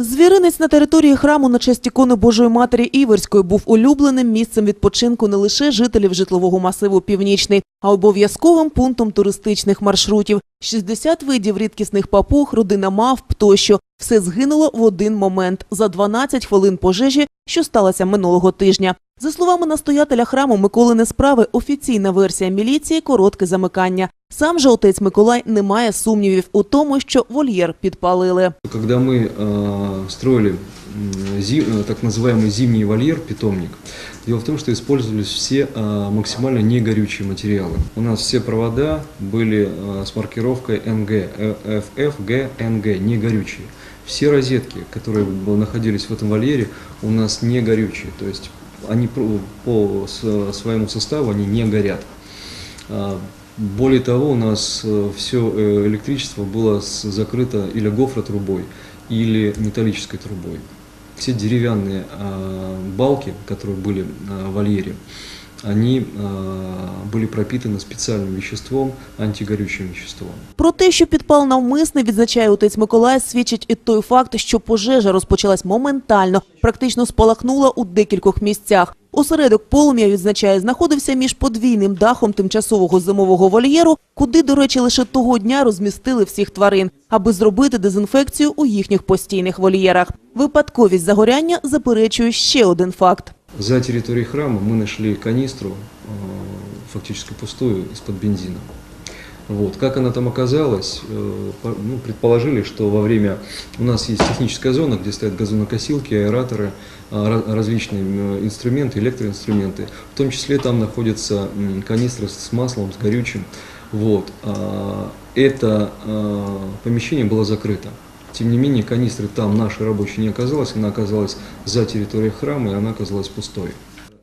Звіринець на території храму на честь ікони Божої Матері Іверської був улюбленим місцем відпочинку не лише жителів житлового масиву Північний, а обов'язковим пунктом туристичних маршрутів. 60 видів рідкісних папуг, родина мавп тощо. Все згинуло в один момент за 12 хвилин пожежі, що сталося минулого тижня. За словами настоятеля храму Миколини справи, офіційна версія міліції коротке замикання. Сам же отець Миколай не має сумнівів у тому, що вольєр підпалили. Когда мы э, строили м, зи- э, так называемый зимний вольер, питомник, дело в том, что использовались все э, максимально негорючие материалы. У нас все провода были э, с маркировкой НГ, э, FF, Г, НГ, негорючие. Все розетки, которые б- находились в этом вольере, у нас не горючие, то есть они по своему составу они не горят. А, Более того, у нас все электричество было закрыто или гофротрубой, или металлической трубой. Все деревянные а, балки, которые были в вольере, они а, были пропитаны специальным веществом, антигорючим веществом. Про те, що підпал навмисний, відзначає отець Миколай, свідчить і той факт, що пожежа розпочалась моментально, практично спалахнула у декількох місцях. Осередок полум'я, відзначає, знаходився між подвійним дахом тимчасового зимового вольєру, куди, до речі, лише того дня розмістили всіх тварин, аби зробити дезінфекцію у їхніх постійних вольєрах. Випадковість загоряння заперечує ще один факт. За территорией храма мы нашли канистру, э, фактически пустую, из-под бензина. Вот. Как она там оказалась, э, ну, предположили, что во время... У нас есть техническая зона, где стоят газонокосилки, аэраторы, а, ра- различные инструменты, электроинструменты. В том числе там находятся м, канистры с маслом, с горючим. Вот. А, Это а, помещение было закрыто. Тем не менее, канистры там нашей рабочей не оказалось, она оказалась за территорией храма, и она оказалась пустой.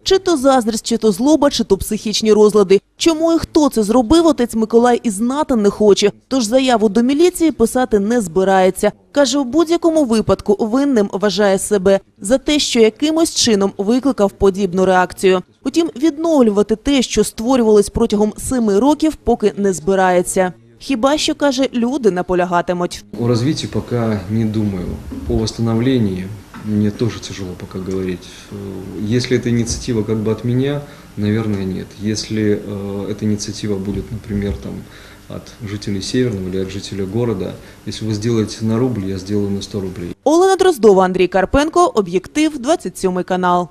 Чи то заздрість, чи то злоба, чи то психічні розлади. Чому і хто це зробив, отець Миколай і знати не хоче. Тож заяву до міліції писати не збирається. Каже, у будь-якому випадку винним вважає себе за те, що якимось чином викликав подібну реакцію. Утім, відновлювати те, що створювалось протягом семи років, поки не збирається. Хіба що каже, люди наполягатимуть. О развитии пока не думаю. О восстановлении мне тоже тяжело пока говорить. Э, Если эта инициатива как бы от меня, наверное, нет. Если э, эта инициатива будет, например, там, от жителей Северного или от жителя города, если вы сделаете на рубль, я сделаю на 100 рублей. Олена Дроздова, Андрій Карпенко, об'єктив, 27 канал.